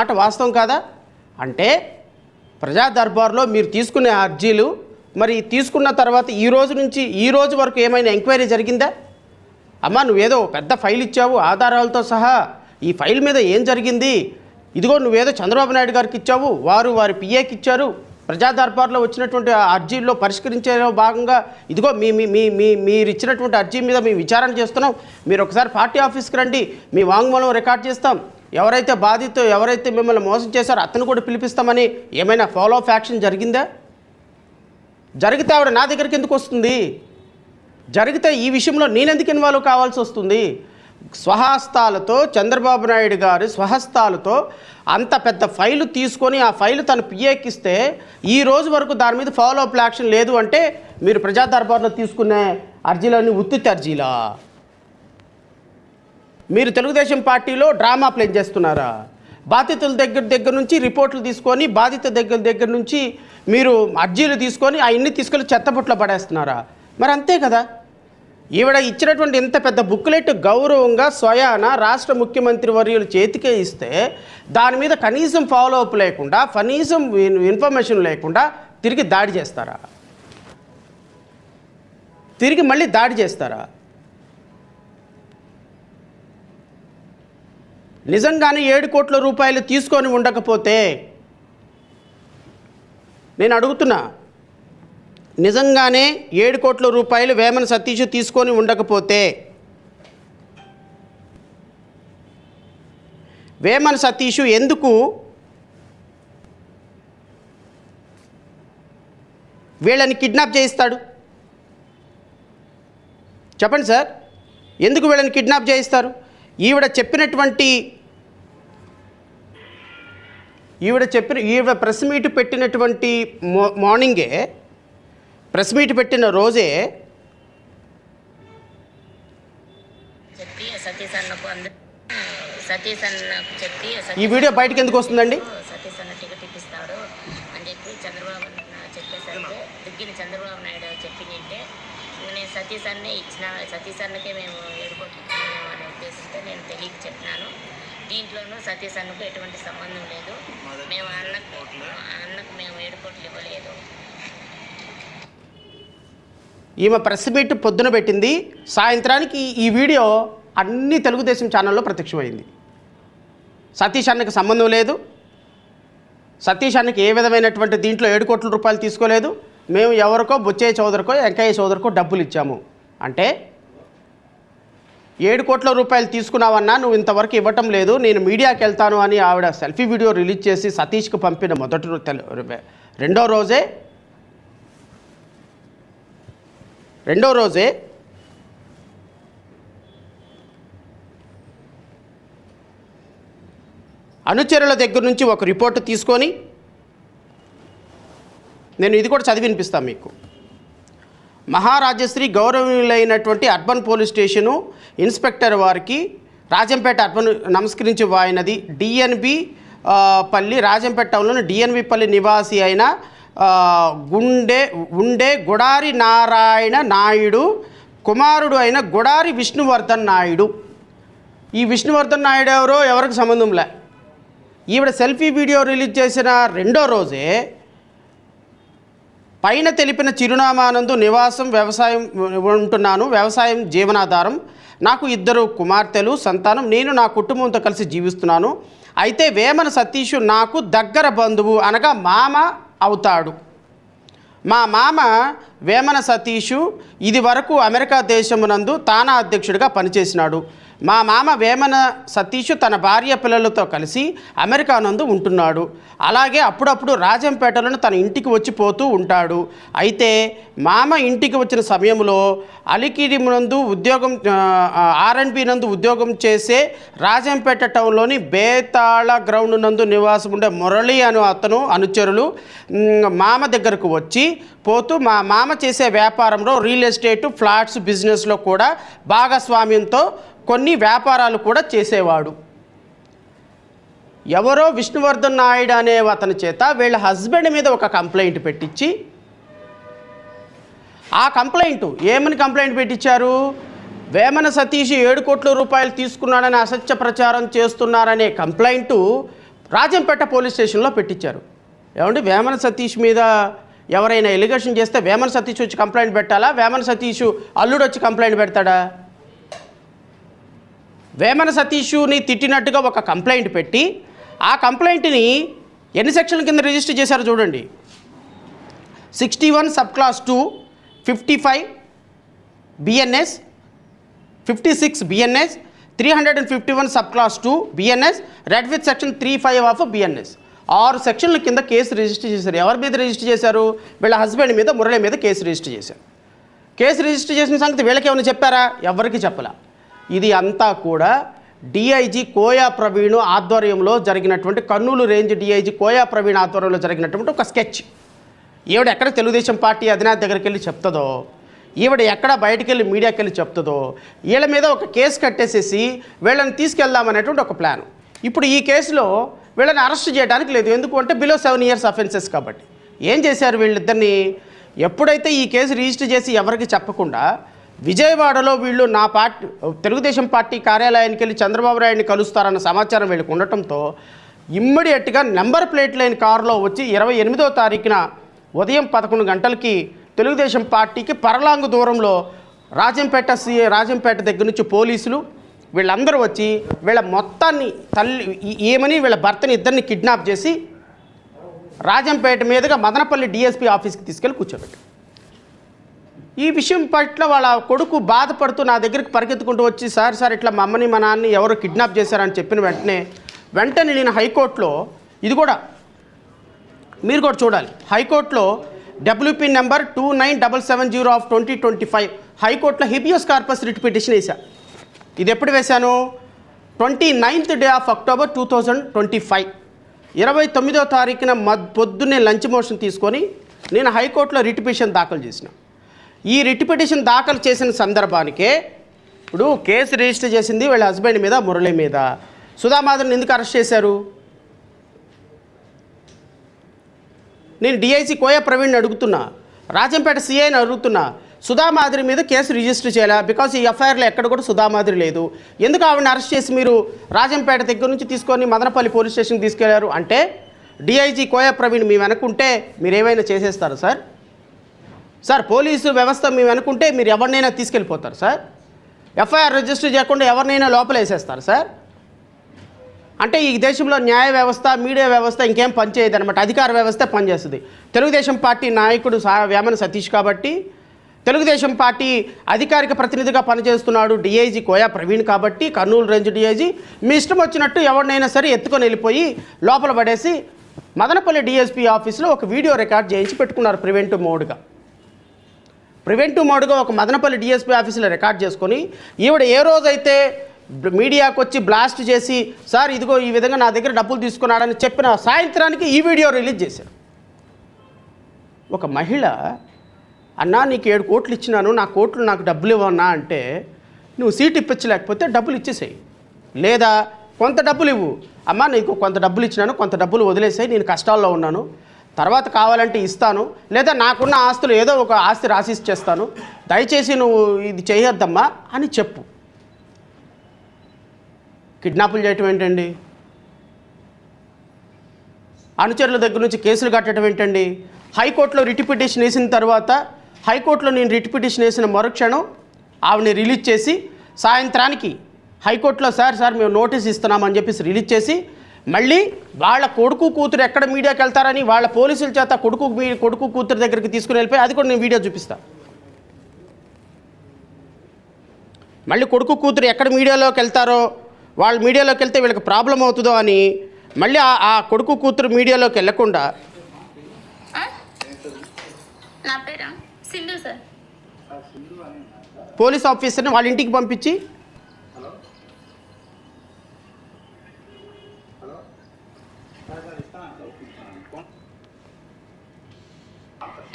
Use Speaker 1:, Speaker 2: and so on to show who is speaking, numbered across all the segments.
Speaker 1: మాట వాస్తవం కాదా? అంటే ప్రజా దర్బార్లో మీరు తీసుకునే అర్జీలు మరి తీసుకున్న తర్వాత ఈ రోజు నుంచి ఈ రోజు వరకు ఏమైనా ఎంక్వైరీ జరిగిందా? అమ్మా నువ్వేదో పెద్ద ఫైల్ ఇచ్చావు ఆధారాలతో సహా ఈ ఫైల్ మీద ఏం జరిగింది? ఇదిగో నువ్వేదో చంద్రబాబు నాయుడు గారికి ఇచ్చావు వారు వారి పిఏకి ఇచ్చారు ప్రజా దర్బార్లో వచ్చినటువంటి ఆ అర్జీల్లో పరిష్కరించే భాగంగా ఇదిగో మీ మీ మీ మీరు ఇచ్చినటువంటి అర్జీ మీద మేము విచారణ చేస్తున్నాం. మీరు ఒకసారి పార్టీ ఆఫీస్కి రండి మీ వాంగ్మూలం రికార్డ్ చేస్తాం. ఎవరైతే బాధితో ఎవరైతే మిమ్మల్ని మోసం చేశారో అతను కూడా పిలిపిస్తామని ఏమైనా ఫాలో అప్ యాక్షన్ జరిగిందా? జరిగితే ఆవిడ నా దగ్గరికి ఎందుకు వస్తుంది? జరిగితే ఈ విషయంలో నేనెందుకు ఇన్వాల్వ్ కావాల్సి వస్తుంది? స్వహస్తాలతో చంద్రబాబు నాయుడు గారి స్వహస్తాలతో అంత పెద్ద ఫైలు తీసుకొని ఆ ఫైలు తను పిఏకిస్తే ఈ రోజు వరకు దాని మీద ఫాలో అప్ యాక్షన్ లేదు అంటే మీరు ప్రజా దర్బార్లో తీసుకునే అర్జీలన్నీ ఉత్తి అర్జీలా మీరు తెలుగుదేశం పార్టీలో డ్రామా ప్లే చేస్తున్నారా? బాధితుల దగ్గర దగ్గర నుంచి రిపోర్ట్లు తీసుకొని బాధిత దగ్గర దగ్గర నుంచి మీరు అర్జీలు తీసుకొని అవన్నీ తీసుకెళ్ళి చెత్తబుట్లో పడేస్తున్నారా? మరి అంతే కదా. ఈవిడ ఇచ్చినటువంటి ఇంత పెద్ద బుక్లెట్ గౌరవంగా స్వయాన రాష్ట్ర ముఖ్యమంత్రి వర్యులు చేతికే ఇస్తే దాని మీద కనీసం ఫాలో అప్ లేకుండా కనీసం ఇన్ఫర్మేషన్ లేకుండా తిరిగి దాడి చేస్తారా? తిరిగి మళ్ళీ దాడి చేస్తారా? నిజంగానే ఏడు కోట్ల రూపాయలు తీసుకొని ఉండకపోతే నేను అడుగుతున్నా నిజంగానే ఏడు కోట్ల రూపాయలు వేమన సతీష్ తీసుకొని ఉండకపోతే వేమన సతీష్ ఎందుకు వీళ్ళని కిడ్నాప్ చేయిస్తాడు? చెప్పండి సార్ ఎందుకు వీళ్ళని కిడ్నాప్ చేయిస్తారు? ఈవిడ చెప్పినటువంటి ఈవిడ చెప్పిన ఈవిడ ప్రెస్ మీట్ పెట్టినటువంటి మో మార్నింగే ప్రెస్ మీట్ పెట్టిన రోజే ఈ వీడియో బయటకు ఎందుకు వస్తుందండి?
Speaker 2: చెప్పేసరికి దిగ్గిన చంద్రబాబు నాయుడు చెప్పిందంటే నేను సతీష్ అన్నే ఇచ్చిన సతీష్ అన్నకే మేము ఏడుకోవట్లేదు అనే ఉద్దేశంతో నేను తెలియక చెప్పినాను. దీంట్లోనూ సతీష్ అన్నకు ఎటువంటి సంబంధం లేదు. మేము అన్నకు అన్నకు మేము ఏడుకోట్లు ఇవ్వలేదు.
Speaker 1: ఈమె ప్రెస్ మీట్ పొద్దున పెట్టింది. సాయంత్రానికి ఈ వీడియో అన్ని తెలుగుదేశం ఛానల్లో ప్రత్యక్షమైంది. సతీష్ అన్నకు సంబంధం లేదు. సతీష్ అన్నకి ఏ విధమైనటువంటి దీంట్లో ఏడు కోట్ల రూపాయలు తీసుకోలేదు. మేము ఎవరికో బుచ్చయ్య చౌదరికో వెంకయ్య చౌదరికో డబ్బులు ఇచ్చాము. అంటే ఏడు కోట్ల రూపాయలు తీసుకున్నావన్నా నువ్వు ఇంతవరకు ఇవ్వటం లేదు నేను మీడియాకి వెళ్తాను అని ఆవిడ సెల్ఫీ వీడియో రిలీజ్ చేసి సతీష్కి పంపిన మొదటి రెండో రోజే రెండో రోజే అనుచరుల దగ్గర నుంచి ఒక రిపోర్ట్ తీసుకొని నేను ఇది కూడా చదివి వినిపిస్తాను మీకు. మహారాజశ్రీ గౌరవీయులైనటువంటి అర్బన్ పోలీస్ స్టేషను ఇన్స్పెక్టర్ వారికి రాజంపేట అర్బన్ నమస్కరించి వాయినది. డిఎన్బి పల్లి రాజంపేట టౌన్లోని డిఎన్బి పల్లి నివాసి అయిన గుండె ఉండే గుడారి నారాయణ నాయుడు కుమారుడు అయిన గుడారి విష్ణువర్ధన్ నాయుడు. ఈ విష్ణువర్ధన్ నాయుడు ఎవరో ఎవరికి సంబంధం లే. ఈవిడ సెల్ఫీ వీడియో రిలీజ్ చేసిన రెండో రోజే పైన తెలిపిన చిరునామానందు నివాసం వ్యవసాయం ఉంటున్నాను. వ్యవసాయం జీవనాధారం. నాకు ఇద్దరు కుమార్తెలు సంతానం. నేను నా కుటుంబంతో కలిసి జీవిస్తున్నాను. అయితే వేమన సతీష్ నాకు దగ్గర బంధువు అనగా మామ అవుతాడు. మా మామ వేమన సతీషు ఇది వరకు అమెరికా దేశమునందు తానా అధ్యక్షుడిగా పనిచేసినాడు. మా మామ వేమన సతీషు తన భార్య పిల్లలతో కలిసి అమెరికా నందు ఉంటున్నాడు. అలాగే అప్పుడప్పుడు రాజంపేటలను తన ఇంటికి వచ్చి పోతూ ఉంటాడు. అయితే మామ ఇంటికి వచ్చిన సమయంలో అలికిడి నందు ఉద్యోగం ఆర్ఎన్బి నందు ఉద్యోగం చేసే రాజంపేట టౌన్లోని బేతాళ గ్రౌండ్ నందు నివాసం ఉండే మురళి అను అతను అనుచరులు మామ దగ్గరకు వచ్చి పోతూ మా మామ చేసే వ్యాపారంలో రియల్ ఎస్టేట్ ఫ్లాట్స్ బిజినెస్లో కూడా భాగస్వామ్యంతో కొన్ని వ్యాపారాలు కూడా చేసేవాడు. ఎవరో విష్ణువర్ధన్ నాయుడు అనే అతని చేత వీళ్ళ హస్బెండ్ మీద ఒక కంప్లైంట్ పెట్టించి ఆ కంప్లైంట్ ఏమని కంప్లైంట్ పెట్టించారు వేమన సతీష్ ఏడు కోట్ల రూపాయలు తీసుకున్నాడని అసత్య ప్రచారం చేస్తున్నారనే కంప్లైంటు రాజంపేట పోలీస్ స్టేషన్లో పెట్టించారు ఏమంటే వేమన సతీష్ మీద ఎవరైనా ఎలిగేషన్ చేస్తే వేమన సతీష్ వచ్చి కంప్లైంట్ పెట్టాలా? వేమన సతీష్ అల్లుడు వచ్చి కంప్లైంట్ పెడతాడా? వేమన సతీషుని తిట్టినట్టుగా ఒక కంప్లైంట్ పెట్టి ఆ కంప్లైంట్ని ఎన్ని సెక్షన్ల కింద రిజిస్టర్ చేశారో చూడండి. Sixty one sub class two fifty five BNS fifty six BNS three hundred and fifty one sub class two BNS read with section three five of BNS ఆరు సెక్షన్ల కింద కేసు రిజిస్టర్ చేశారు. ఎవరి మీద రిజిస్టర్ చేశారు? వీళ్ళ హస్బెండ్ మీద మురళి మీద కేసు రిజిస్టర్ చేశారు. కేసు రిజిస్టర్ చేసిన సంగతి వీళ్ళకి ఏమైనా చెప్పారా? ఎవరికి చెప్పలా? ఇది అంతా కూడా డిఐజీ కోయా ప్రవీణ్ ఆధ్వర్యంలో జరిగినటువంటి కర్నూలు రేంజ్ డిఐజీ కోయా ప్రవీణ్ ఆధ్వర్యంలో జరిగినటువంటి ఒక స్కెచ్. ఈవిడ ఎక్కడ తెలుగుదేశం పార్టీ అధినేత దగ్గరికి వెళ్ళి చెప్తుందో ఈవిడ ఎక్కడ బయటికి వెళ్ళి మీడియాకి వెళ్ళి చెప్తుందో వీళ్ళ మీద ఒక కేసు కట్టేసేసి వీళ్ళని తీసుకెళ్దామనేటువంటి ఒక ప్లాన్. ఇప్పుడు ఈ కేసులో వీళ్ళని అరెస్ట్ చేయడానికి లేదు. ఎందుకు అంటే బిలో సెవెన్ ఇయర్స్ అఫెన్సెస్ కాబట్టి. ఏం చేశారు వీళ్ళిద్దరిని? ఎప్పుడైతే ఈ కేసు రిజిస్టర్ చేసి ఎవరికి చెప్పకుండా విజయవాడలో వీళ్ళు నా పార్టీ తెలుగుదేశం పార్టీ కార్యాలయానికి వెళ్ళి చంద్రబాబు నాయుడిని కలుస్తారన్న సమాచారం వీళ్ళకి ఉండటంతో ఇమ్మడియట్గా నెంబర్ ప్లేట్ లేని కారులో వచ్చి ఇరవై ఎనిమిదో తారీఖున ఉదయం పదకొండు గంటలకి తెలుగుదేశం పార్టీకి పరలాంగు దూరంలో రాజంపేట సి రాజంపేట దగ్గర నుంచి పోలీసులు వీళ్ళందరూ వచ్చి వీళ్ళ మొత్తాన్ని తల్లి ఏమని వీళ్ళ భర్తని ఇద్దరిని కిడ్నాప్ చేసి రాజంపేట మీదుగా మదనపల్లి డిఎస్పీ ఆఫీస్కి తీసుకెళ్ళి కూర్చోబెట్టారు. ఈ విషయం పట్ల వాళ్ళ కొడుకు బాధపడుతూ నా దగ్గరికి పరిగెత్తుకుంటూ వచ్చి సార్ సార్ ఇట్లా మా అమ్మని మా నాన్నని ఎవరో కిడ్నాప్ చేశారని చెప్పిన వెంటనే వెంటనే నేను హైకోర్టులో ఇది కూడా మీరు కూడా చూడాలి. హైకోర్టులో WP number two nine double seven zero of twenty twenty five హైకోర్టులో హిబియోస్ కార్పస్ రిట్ పిటిషన్ వేసా ఇది ఎప్పుడు వేశాను? Twenty ninth day of October two thousand twenty five. ఇరవై తొమ్మిదో తారీఖున మద్ పొద్దున్నే లంచ్ మోషన్ తీసుకొని నేను హైకోర్టులో రిట్ పిటిషన్ దాఖలు చేసిన. ఈ రిట్ పిటిషన్ దాఖలు చేసిన సందర్భానికే ఇప్పుడు కేసు రిజిస్టర్ చేసింది వీళ్ళ హస్బెండ్ మీద మురళి మీద. సుధామాధుని ఎందుకు అరెస్ట్ చేశారు? నేను డిఐసి కోయ ప్రవీణ్ అడుగుతున్నా. రాజంపేట సిఐని అడుగుతున్నా. సుధామాదిరి మీద కేసు రిజిస్టర్ చేయాలా? బికాస్ ఈ ఎఫ్ఐఆర్లో ఎక్కడ కూడా సుధామాదిరి లేదు. ఎందుకు ఆవిడని అరెస్ట్ చేసి మీరు రాజంపేట దగ్గర నుంచి తీసుకొని మదనపల్లి పోలీస్ స్టేషన్కి తీసుకెళ్ళారు? అంటే డిఐజీ కోయ ప్రవీణ్ మీ వెనకుంటే మీరు ఏమైనా చేసేస్తారు సార్? సార్ పోలీసు వ్యవస్థ మీ వెనుకుంటే మీరు ఎవరినైనా తీసుకెళ్ళిపోతారు సార్? ఎఫ్ఐఆర్ రిజిస్టర్ చేయకుండా ఎవరినైనా లోపల వేసేస్తారు సార్? అంటే ఈ దేశంలో న్యాయ వ్యవస్థ మీడియా వ్యవస్థ ఇంకేం పనిచేయదు అనమాట అధికార వ్యవస్థ పనిచేస్తుంది. తెలుగుదేశం పార్టీ నాయకుడు సా వేమన సతీష్ కాబట్టి తెలుగుదేశం పార్టీ అధికారిక ప్రతినిధిగా పనిచేస్తున్నాడు డిఐజీ కోయా ప్రవీణ్ కాబట్టి కర్నూలు రేంజ్ డిఐజీ. మీ ఇష్టం వచ్చినట్టు ఎవరినైనా సరే ఎత్తుకొని వెళ్ళిపోయి లోపల పడేసి మదనపల్లి డిఎస్పీ ఆఫీస్లో ఒక వీడియో రికార్డ్ చేయించి పెట్టుకున్నారు ప్రివెంటివ్ మోడ్గా. ప్రివెంటివ్ మోడ్గా ఒక మదనపల్లి డిఎస్పీ ఆఫీసులో రికార్డ్ చేసుకొని ఈవిడ ఏ రోజైతే మీడియాకు వచ్చి బ్లాస్ట్ చేసి సార్ ఇదిగో ఈ విధంగా నా దగ్గర డబ్బులు తీసుకున్నాడని చెప్పిన సాయంత్రానికి ఈ వీడియో రిలీజ్ చేశారు. ఒక మహిళ అన్నా నీకు ఏడు కోట్లు ఇచ్చినాను నా కోట్లు నాకు డబ్బులు ఇవ్వన్నా అంటే నువ్వు సీట్ ఇప్పించలేకపోతే డబ్బులు ఇచ్చేసేయి. లేదా కొంత డబ్బులు ఇవ్వు. అమ్మా నీకు కొంత డబ్బులు ఇచ్చినాను కొంత డబ్బులు వదిలేసాయి నేను కష్టాల్లో ఉన్నాను. తర్వాత కావాలంటే ఇస్తాను. లేదా నాకున్న ఆస్తులు ఏదో ఒక ఆస్తి రాసి ఇచ్చేస్తాను దయచేసి నువ్వు ఇది చేయొద్దమ్మా అని చెప్పు. కిడ్నాపులు చేయటం ఏంటండి? అనుచరుల దగ్గర నుంచి కేసులు కట్టడం ఏంటండి? హైకోర్టులో రిట్ పిటిషన్ వేసిన తర్వాత హైకోర్టులో నేను రిట్ పిటిషన్ వేసిన మరుక్షణం ఆవిడని రిలీజ్ చేసి సాయంత్రానికి హైకోర్టులో సార్ సార్ మేము నోటీస్ ఇస్తున్నామని చెప్పేసి రిలీజ్ చేసి మళ్ళీ వాళ్ళ కొడుకు కూతురు ఎక్కడ మీడియాకి వెళ్తారని వాళ్ళ పోలీసుల చేత కొడుకు మీ- కొడుకు కూతురు దగ్గరికి తీసుకుని వెళ్ళిపోయి అది కూడా నేను వీడియో చూపిస్తాను మళ్ళీ కొడుకు కూతురు ఎక్కడ మీడియాలోకి వెళ్తారో వాళ్ళు మీడియాలోకి వెళ్తే వీళ్ళకి ప్రాబ్లం అవుతుందో అని మళ్ళీ ఆ- ఆ కొడుకు కూతురు మీడియాలోకి
Speaker 2: వెళ్ళకుండా నా పేరా? సింధు సార్.
Speaker 1: పోలీస్ ఆఫీసర్ని వాళ్ళ ఇంటికి పంపించి.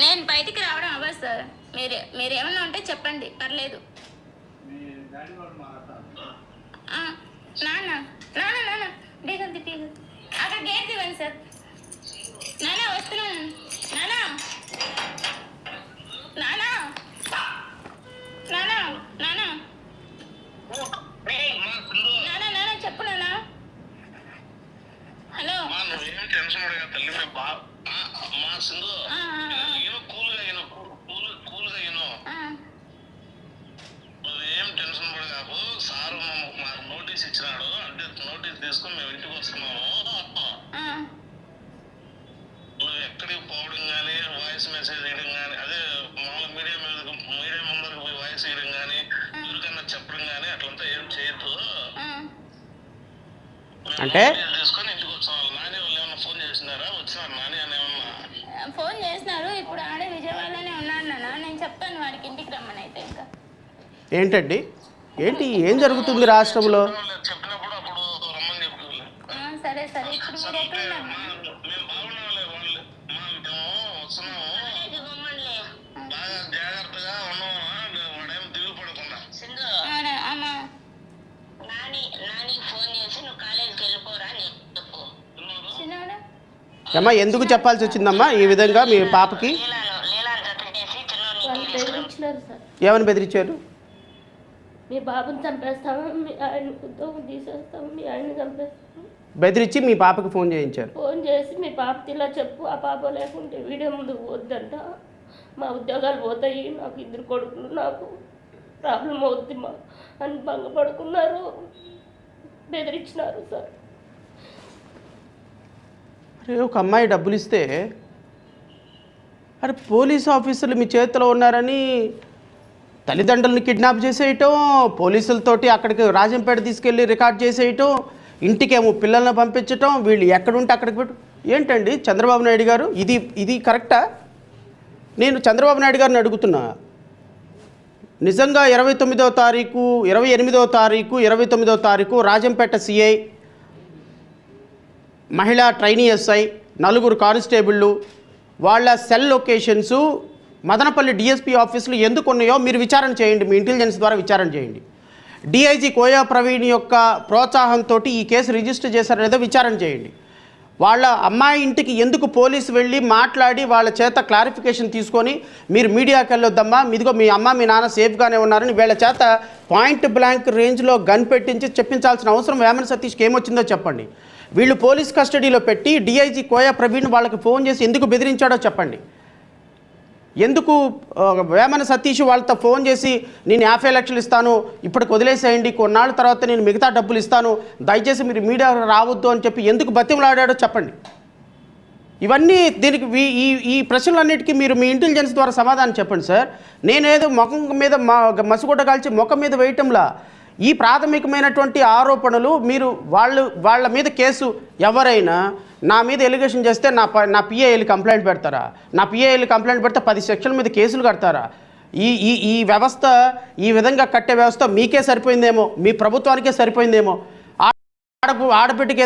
Speaker 2: నేను బయటికి రావడం అవ్వదు సార్. మీరు మీరు ఏమన్నా ఉంటే చెప్పండి. పర్లేదు. ఆ, నాన్న నాన్న నాన్న. బీగంతి బీగంతి అక్కడ గేట్ ఇవ్వండి సార్. నాన్న వస్తున్నాను. నాన్న నాన్న నాన్న నాన్న నాన్న నాన్న చెప్పు నాన్న హలో.
Speaker 3: టెన్షన్ తల్లి మా సింధు ఈయన కూల్గా ఈయన కూల్ కూల్గా ఈయన నువ్వేం టెన్షన్ పడగాకు సారు మాకు- మాకు నోటీస్ ఇచ్చినాడు అంటే నోటీస్ తీసుకొని మేము ఇంటికి వస్తున్నాము నువ్వు ఎక్కడికి పోవడం కానీ వాయిస్ మెసేజ్ వేయడం కానీ అదే మామూలు మీడియా మీద మీడియా ముందరకు పోయి వాయిస్ వేయడం కానీ ఎవరికన్నా చెప్పడం కానీ అట్లంతా ఏం చేయొద్దు మేము
Speaker 1: అంటే?
Speaker 3: ఫోన్ చేసినారా?
Speaker 4: ఇప్పుడు ఆడే విజయవాడలోనే ఉన్నాడు నాన్న నేను చెప్తాను వాడికి ఇంటికి రమ్మని అయితే ఇంకా.
Speaker 1: ఏంటండి? ఏంటి? ఏం జరుగుతుంది రాష్ట్రంలో
Speaker 3: వాళ్ళు చెప్పినప్పుడు అప్పుడు రమ్మని చెప్పి
Speaker 4: ఆ, సరే సరే ఇప్పుడు మీరు ఎట్లున్నారు
Speaker 3: మేము బాగున్నాంలే వాళ్ళు మా మేము వస్తున్నాము
Speaker 2: బొమ్మలే
Speaker 3: బాగా జాగ్రత్తగా ఉన్నాము వాడేం దిగులు పడకుండా
Speaker 2: సింధు
Speaker 4: అవునా, అమ్మా
Speaker 2: నాని నానికి ఫోన్ చేసి నువ్వు కాలేజీకి వెళ్ళిపోరా అని చెప్పు
Speaker 4: చిన్నోడా
Speaker 1: అమ్మా ఎందుకు చెప్పాల్సి వచ్చిందమ్మా ఈ విధంగా మీ పాపకి? ఏమని బెదిరించారు?
Speaker 5: మీ బాబుని చంపేస్తాము మీ ఆయన ఉద్యోగం తీసేస్తాము మీ ఆయన్ని చంపేస్తాము.
Speaker 1: బెదిరించి మీ పాపకి ఫోన్ చేయించారు?
Speaker 5: ఫోన్ చేసి మీ పాపకి ఇలా చెప్పు ఆ పాప లేకుంటే వీడియో ముందు వద్దంట మా ఉద్యోగాలు పోతాయి నాకు ఇద్దరు కొడుకులు నాకు ప్రాబ్లం అవుద్ది మా అని భంగపడుకున్నారు. బెదిరించినారు సార్.
Speaker 1: అరే ఒక అమ్మాయి డబ్బులు ఇస్తే అరే పోలీస్ ఆఫీసర్లు మీ చేతిలో ఉన్నారని తల్లిదండ్రులను కిడ్నాప్ చేసేయటం పోలీసులతోటి అక్కడికి రాజంపేట తీసుకెళ్ళి రికార్డ్ చేసేయటం ఇంటికేమో పిల్లల్ని పంపించటం వీళ్ళు ఎక్కడుంటే అక్కడికి పెట్టు. ఏంటండి చంద్రబాబు నాయుడు గారు? ఇది ఇది కరెక్టా? నేను చంద్రబాబు నాయుడు గారిని అడుగుతున్నా. నిజంగా ఇరవై తొమ్మిదో తారీఖు ఇరవై ఎనిమిదో తారీఖు ఇరవై తొమ్మిదో తారీఖు రాజంపేట సిఐ మహిళా ట్రైనీ ఎస్ఐ నలుగురు కానిస్టేబుళ్ళు వాళ్ళ సెల్ లొకేషన్స్ మదనపల్లి డిఎస్పీ ఆఫీసులు ఎందుకు ఉన్నాయో మీరు విచారణ చేయండి మీ ఇంటెలిజెన్స్ ద్వారా విచారణ చేయండి. డిఐజీ కోయా ప్రవీణ్ యొక్క ప్రోత్సాహంతో ఈ కేసు రిజిస్టర్ చేశారో లేదో విచారణ చేయండి. వాళ్ళ అమ్మాయి ఇంటికి ఎందుకు పోలీసు వెళ్ళి మాట్లాడి వాళ్ళ చేత క్లారిఫికేషన్ తీసుకొని మీరు మీడియాకి వెళ్ళొద్దమ్మా మీదిగో మీ అమ్మ మీ నాన్న సేఫ్గానే ఉన్నారని వీళ్ళ చేత పాయింట్ బ్లాంక్ రేంజ్లో గన్ పెట్టించి చెప్పించాల్సిన అవసరం వేమన సతీష్కి ఏమొచ్చిందో చెప్పండి. వీళ్ళు పోలీస్ కస్టడీలో పెట్టి డిఐజీ కోయా ప్రవీణ్ వాళ్ళకి ఫోన్ చేసి ఎందుకు బెదిరించాడో చెప్పండి. ఎందుకు వేమన సతీష్ వాళ్ళతో ఫోన్ చేసి నేను యాభై లక్షలు ఇస్తాను ఇప్పటికి వదిలేసేయండి కొన్నాళ్ళ తర్వాత నేను మిగతా డబ్బులు ఇస్తాను దయచేసి మీరు మీడియా రావద్దు అని చెప్పి ఎందుకు బతిమలాడాడో చెప్పండి. ఇవన్నీ దీనికి ఈ ఈ ప్రశ్నలన్నిటికీ మీరు మీ ఇంటెలిజెన్స్ ద్వారా సమాధానం చెప్పండి సార్. నేనేదో ముఖం మీద మసుగుడ్డ కాల్చి ముఖం మీద వేయటంలా ఈ ప్రాథమికమైనటువంటి ఆరోపణలు మీరు వాళ్ళు వాళ్ళ మీద కేసు ఎవరైనా నా మీద ఎలిగేషన్ చేస్తే నా నా పిఏఎల్ కంప్లైంట్ పెడతారా? నా పిఏఎల్ కంప్లైంట్ పెడితే పది సెక్షన్ల మీద కేసులు కడతారా? ఈ ఈ ఈ వ్యవస్థ ఈ విధంగా కట్టే వ్యవస్థ మీకే సరిపోయిందేమో? మీ ప్రభుత్వానికే సరిపోయిందేమో? ఆడపు ఆడబిడ్డకి